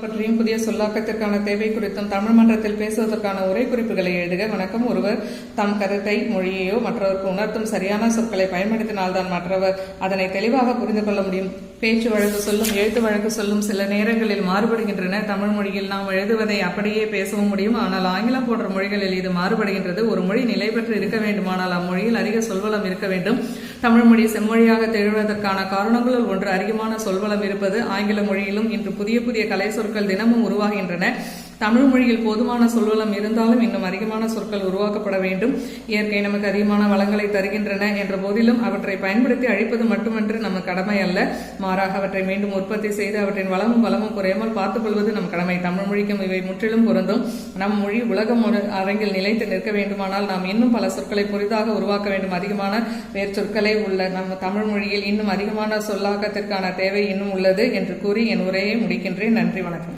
பற்றியும் புதிய சொல்லாக்கத்திற்கான தேவை குறித்தும் தமிழ் மன்றத்தில் பேசுவதற்கான உரை குறிப்புகளை எழுதுக. வணக்கம். ஒருவர் தம் கருத்தை மொழியையோ மற்றவருக்கு உணர்த்தும் சரியான சொற்களை பயன்படுத்தினால்தான் மற்றவர் அதனை தெளிவாக புரிந்து கொள்ள முடியும். பேச்சு வழக்கு சொல்லும் எழுத்து வழக்கு சொல்லும் சில நேரங்களில் மாறுபடுகின்றன. தமிழ் மொழியில் நாம் எழுதுவதை அப்படியே பேசவும் முடியும். ஆனால் ஆங்கிலம் போன்ற மொழிகளில் இது மாறுபடுகின்றது. ஒரு மொழி நிலை பெற்று இருக்க வேண்டுமானால் அம்மொழியில் அதிக சொல்வளம் இருக்க வேண்டும். தமிழ் மொழி செம்மொழியாக திகழ்வதற்கான காரணங்களுள் ஒன்று அதிகமான சொல்வளம் இருப்பது ஆங்கில மொழியிலும் இன்று புதிய புதிய கலை சொற்கள் தினமும் உருவாகின்றன. தமிழ் மொழியில் போதுமான சொல்வளம் இருந்தாலும் இன்னும் அதிகமான சொற்கள் உருவாக்கப்பட வேண்டும். இயற்கை நமக்கு அதிகமான வளங்களை தருகின்றன என்ற போதிலும் அவற்றை பயன்படுத்தி அழிப்பது மட்டுமன்று நம்ம கடமை அல்ல. மாறாக அவற்றை மீண்டும் உற்பத்தி செய்து அவற்றின் வளமும் வளமும் குறையாமல் பார்த்துக் கொள்வது நம் கடமை. தமிழ் மொழிக்கும் இவை முற்றிலும் பொருந்தும். நம் மொழி உலகம் ஒரு அரங்கில் நிலைத்து நிற்க வேண்டுமானால் நாம் இன்னும் பல சொற்களை புதிதாக உருவாக்க வேண்டும். அதிகமான வேர் சொற்களை உள்ள நம்ம தமிழ் மொழியில் இன்னும் அதிகமான சொல்லாக்கத்திற்கான தேவை இன்னும் உள்ளது என்று கூறி என் உரையை முடிக்கின்றேன். நன்றி வணக்கம்.